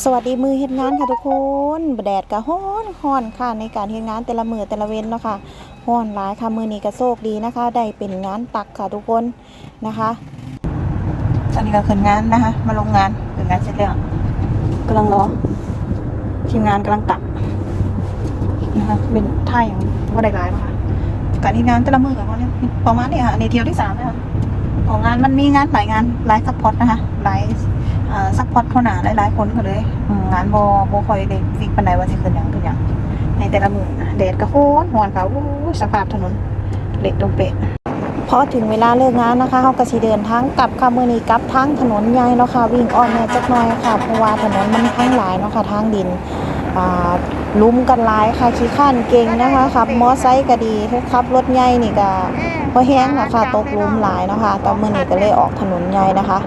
สวัสดีมือเฮ็ดงานค่ะทุกคนแดดก็ฮ้อนฮ้อนค่ะในการเฮ็ดงานแต่ละมือแต่ละเว้นเนาะค่ะฮ้อนหลายค่ะมือนี้ก็โชคดีนะคะ ได้เป็นงานตักค่ะทุกคนนะคะตอนนี้ก็ขึ้นงานนะคะ มาลงงานขึ้นงานเสร็จแล้วกำลังรอทีมงานกำลังตักนะคะเป็นท่าอย่างว่าได้หลายเนาะค่ะการเฮ็ดงานแต่ละมือกับเนี่ยประมาณนี้ค่ะอันเที่ยวที่สามนะคะของงานมันมีงานหลายงานหลายซัพพอร์ตนะคะหลาย ซัพพอร์ตเขาหนาหลายๆคนก็เลยงานบอบคอยได้ฟิกปันใดว่าสิขึ้นหยังขึ้นหยังในแต่ละมือนะแดดก็โคตรร้อนค่ะอู้ยสภาพถนนเละตรงเป๊ะพอถึงเวลาเลิกงานนะคะเขาก็สิเดินทางกลับค่ะมื้อนี้กลับทางถนนใหญ่เนาะค่ะวิ่งอ้อมแม่จักหน่อยค่ะเพราะว่าถนนมันทั้งหลายเนาะค่ะทางดินลุ้มกันหลายค่ะขี้ข้านเก่งนะคะขับมอไซค์ก็ดีขับรถใหญ่นี่ก็บ่แห้งนะคะตกลุ้มหลายเนาะค่ะแต่มื้อนี้ก็เลยออกถนนใหญ่นะคะ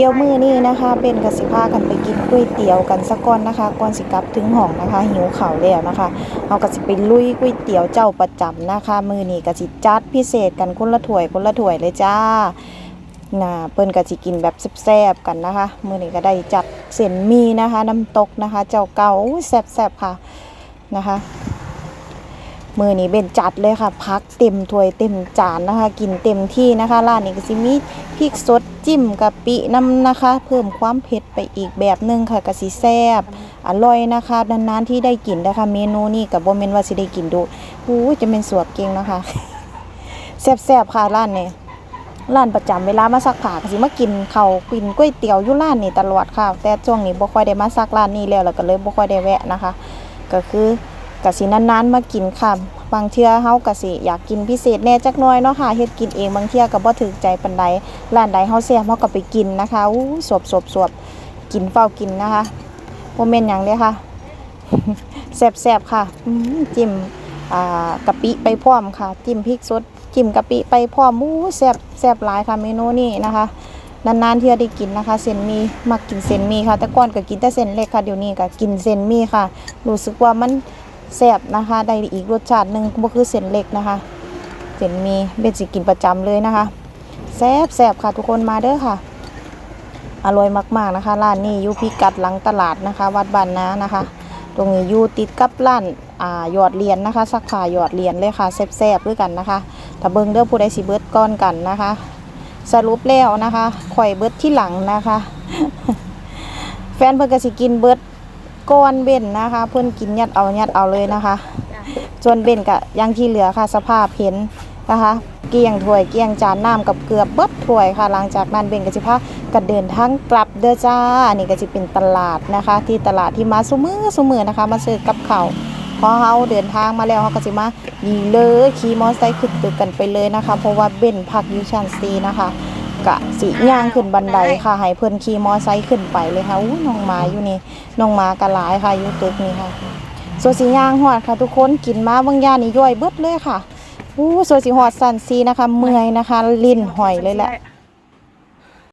เดี๋ยวมือนี้นะคะ เป็นกสิพากันไปกินก๋วยเตี๋ยวกันสักก่อนนะคะก่อนสิกลับถึงห้องนะคะ หิวข่าวแล้วนะคะเอากสิไปลุยก๋วยเตี๋ยวเจ้าประจำนะคะ มือนี้กสิจัดพิเศษกันคนละถ้วยคนละถ้วยเลยจ้าน่ะเปิ้นกสิกินแบบแซ่บๆกันนะคะ มือนี้ก็ได้จัดเส้นมีนะคะ น้ำตกนะคะ เจ้าเก่าแซ่บๆค่ะนะคะ มือนี้เป็นจัดเลยค่ะ พักเต็มถ้วยเต็มจานนะคะ กินเต็มที่นะคะร้านนี้ก็สิมีพริกสด จิ้มกะปิน้ำนะคะ เพิ่มความเผ็ดไปอีกแบบหนึงค่ะกะสิแซบอร่อยนะคะนานๆที่ได้กินนะคะ เมนูนี้กับบ่แม่นว่าสิได้กินดูอู้จะเป็นสวบเก่งนะคะแซบๆค่ะร้านนี้ร้านประจำเวลามาซักผ้าก็สิมากินเข้ากินก๋วยเตี๋ยวอยู่ร้านนี้ตลอดค่ะ แต่ช่วงนี้บ่ค่อยได้มาซักร้านนี้แล้วแล้วก็เลยบ่ค่อยได้แวะนะคะ ก็คือ กะสินานๆมากินค่ะ บางเทื่อเฮากะสิอยากกินพิเศษแน่จักน่อยเนาะค่ะเฮ็ดกินเองบางเทื่อก็บ่ถึกใจปานใดร้านใดเฮาแซ่บเฮาก็ไปกินนะคะอู้สวบสวบสวบกินเฝ้ากินนะคะบ่แม่นหยังเด้ค่ะแซ่บๆค่ะจิ้มอ่ากะปิไปพร้อมค่ะ จิ้มพริกสดจิ้มกะปิไปพร้อมอู้แซ่บแซ่บหลายค่ะเมนูนี้นะคะนานๆเที่ยได้กินนะคะเส้นมีมักกินเส้นมีค่ะ แต่ก่อนก็กินแต่เส้นเล็กค่ะเดี๋ยวนี้ก็กินเส้นมีค่ะรู้สึกว่ามัน แซ่บนะคะ ได้อีกรสชาติหนึ่งก็คือเส้นเล็กนะคะเส้นมีเป็นสิกินประจำเลยนะคะแซ่บแซ่บค่ะทุกคนมาเด้อค่ะ อร่อยมากๆนะคะร้านนี้อยู่พิกัดหลังตลาดนะคะ วัดบ้านนานะคะ ตรงนี้อยู่ติดกับร้านอ่าหยอดเหรียญนะคะสักขาหยอดเหรียญเลยค่ะแซ่บๆด้วยกันนะคะถ้าเบิ่งเด้อผู้ใดสิเบิดก้อนกันนะคะ สรุปแล้วนะคะข่อยเบิดที่หลังนะคะ แฟนเพิ่นก็สิกินเบิด ก้อนเบ่นนะคะ เพิ่อนกินยัดเอายัดเอาเลยนะคะส่วนเบ่นก็อยังที่เหลือค่ะสภาพเห็นนะคะ เกลี้ยงถ้วยเกลี้ยงจานน้ำกับเกลือเบิดถ้วยค่ะ หลังจากนั้นเบ่นก็สิพากันเดินทางกลับเด้อจ้าอันนี้ก็สิเป็นตลาดนะคะ ที่ตลาดที่มาซุมือซุมือนะคะ มาซื้อกับเขาพอเฮาเดินทางมาแล้วเฮาก็สิมานี่เลยขี่มอเตอร์ไซค์ขึ้นตึกกันไปเลยนะคะ เพราะว่าเบ่นพักอยู่ชั้นซีนะคะ กะสิย่างขึ้นบันไดค่ะให้เพิ่นขี่มอไซค์ขึ้นไปเลยค่ะอู้น้องหมาอยู่นี่น้องหมากะหลายค่ะอยู่ตึกนี่ค่ะส่วนสีย่างหอดค่ะ ทุกคนกินมาบางอย่านนี่ย่อยเบิดเลยค่ะอู้ส่วนสีหอดสันซีนะคะ เมื่อยนะคะ ลิ้นหอยเลยแหละ